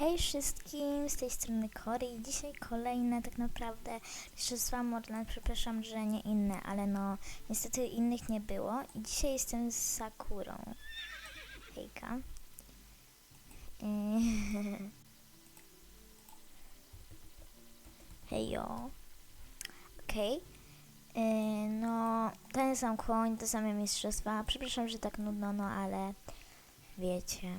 Hej wszystkim, z tej strony Kory i dzisiaj kolejne tak naprawdę mistrzostwa Morland, przepraszam, że nie inne, ale no niestety innych nie było i dzisiaj jestem z Sakurą. Hejka. Hejo. Okej. Yy, no, ten sam koń, te same mistrzostwa. Przepraszam, że tak nudno, no ale wiecie.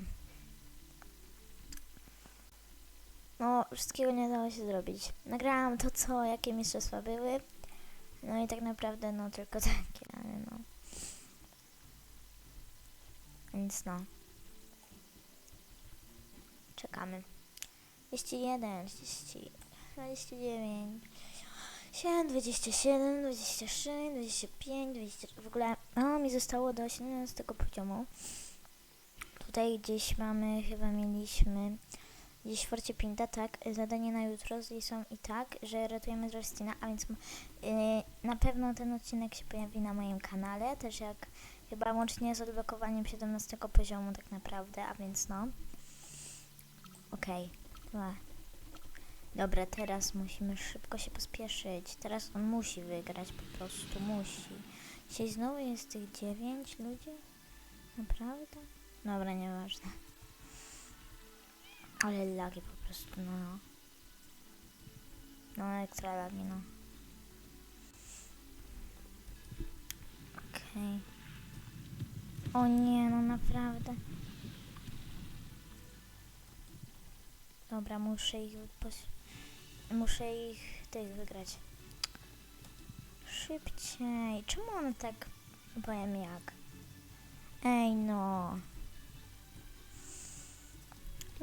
No, wszystkiego nie dało się zrobić. Nagrałam to, co, jakie mistrzostwa były. No i tak naprawdę, no, tylko takie, ale no. Więc no. Czekamy. 21, 30, 29, 7, 27, 26, 25, 20. W ogóle, no, mi zostało do 17 poziomu. Tutaj gdzieś mamy, chyba mieliśmy gdzieś w Forcie Pinta, tak, zadanie na jutro z są i tak, że ratujemy Drastina, a więc yy, na pewno ten odcinek się pojawi na moim kanale, też jak chyba łącznie z odblokowaniem 17 poziomu tak naprawdę, a więc no. Okej, okay. Dobra, teraz musimy szybko się pospieszyć. Teraz on musi wygrać, po prostu musi. Dzisiaj znowu jest tych 9 ludzi? Naprawdę? Dobra, nieważne. Ale lagi po prostu, no. No, no ekstra lagi, no. Okej. O nie, no naprawdę. Dobra, muszę ich Muszę ich tych wygrać. Szybciej. Czemu one tak... Powiem jak. Ej no.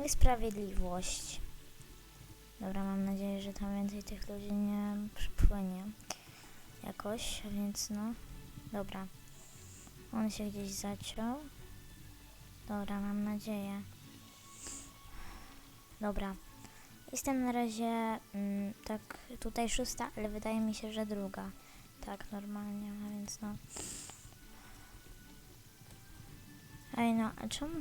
Niesprawiedliwość. Dobra, mam nadzieję, że tam więcej tych ludzi nie przypłynie jakoś, więc no. Dobra. On się gdzieś zaciął. Dobra, mam nadzieję. Dobra. Jestem na razie mm, tak tutaj szósta, ale wydaje mi się, że druga. Tak, normalnie, a więc no. Ej no, a czemu?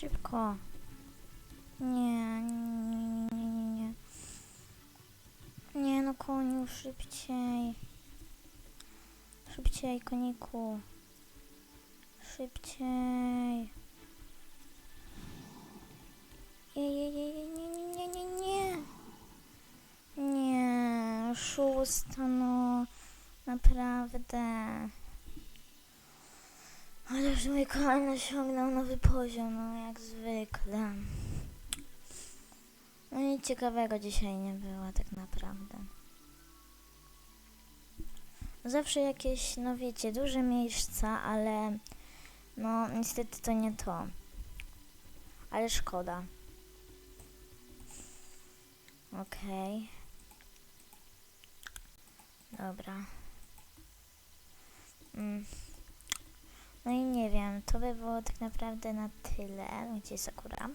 Szybko. Nie, nie, nie, nie, nie, nie. No, koniu, szybciej. Szybciej, koniku. Szybciej. Nie, nie, nie, nie, nie, nie, nie, nie. Nie, szósta, no. Naprawdę. Już mój koń osiągnął nowy poziom, no jak zwykle. No nic ciekawego dzisiaj nie było tak naprawdę. Zawsze jakieś, no wiecie, duże miejsca, ale no niestety to nie to. Ale szkoda. Okej. Dobra. Mm. No i nie wiem, to by było tak naprawdę na tyle. Gdzie jest Sakura?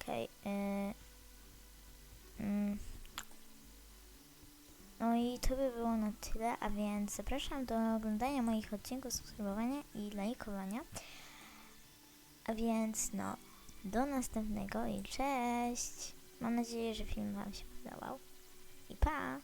Okej. Okay, mm. No i to by było na tyle, a więc zapraszam do oglądania moich odcinków, subskrybowania i lajkowania. A więc no, do następnego i cześć! Mam nadzieję, że film Wam się podobał. I pa!